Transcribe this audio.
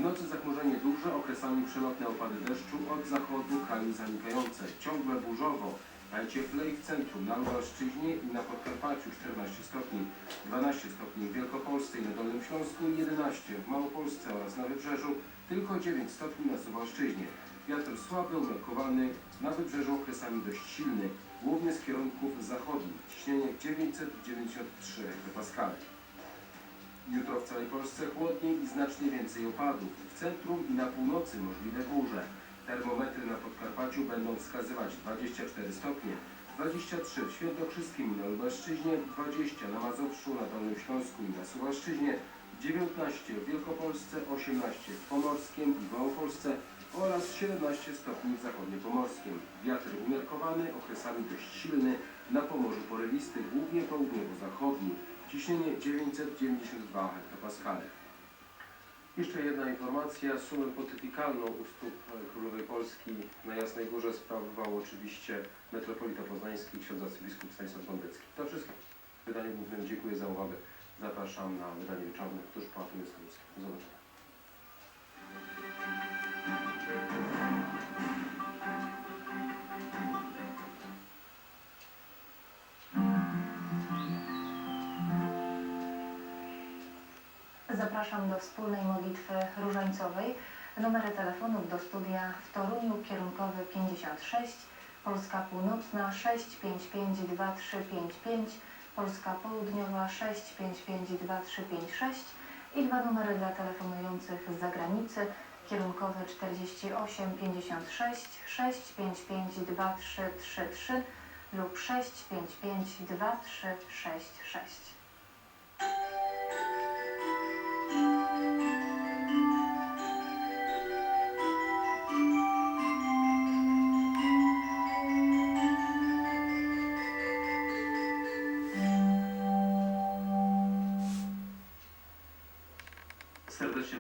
nocy zachmurzenie duże, okresami przelotne opady deszczu od zachodu kraju zanikające. Ciągle burzowo, najcieplej w centrum, na Lubelszczyźnie i na Podkarpaciu 14 stopni, 12 stopni w Wielkopolsce i na Dolnym Śląsku, 11 w Małopolsce oraz na Wybrzeżu, tylko 9 stopni na Suwalszczyźnie. Wiatr słaby, umiarkowany, na Wybrzeżu okresami dość silny, głównie z kierunków zachodnich. Ciśnienie 993 hektopaskale. Jutro w całej Polsce chłodniej i znacznie więcej opadów. W centrum i na północy możliwe burze. Termometry na Podkarpaciu będą wskazywać 24 stopnie, 23 w Świętokrzyskim i na Lubelszczyźnie, 20 na Mazowszu, na Dolnym Śląsku i na Suwalszczyźnie, 19 w Wielkopolsce, 18 w Pomorskiem i Małopolsce oraz 17 stopni w zachodniopomorskim. Wiatr umiarkowany, okresami dość silny, na Pomorzu porywisty, głównie południowo-zachodni. Ciśnienie 992 hektopaskale. Jeszcze jedna informacja. Sumę pontyfikalną u stóp e, Królowej Polski na Jasnej Górze sprawował oczywiście metropolita poznański ksiądz arcybiskup Stanisław Bondecki. To wszystko w wydaniu głównym. Dziękuję za uwagę. Zapraszam na wydanie wieczorne tuż po Zapraszam do wspólnej modlitwy różańcowej. Numery telefonów do studia w Toruniu, kierunkowy 56, Polska Północna 6552355, Polska Południowa 6552356 i dwa numery dla telefonujących z zagranicy, kierunkowy 4856 6552333 lub 6552366. solution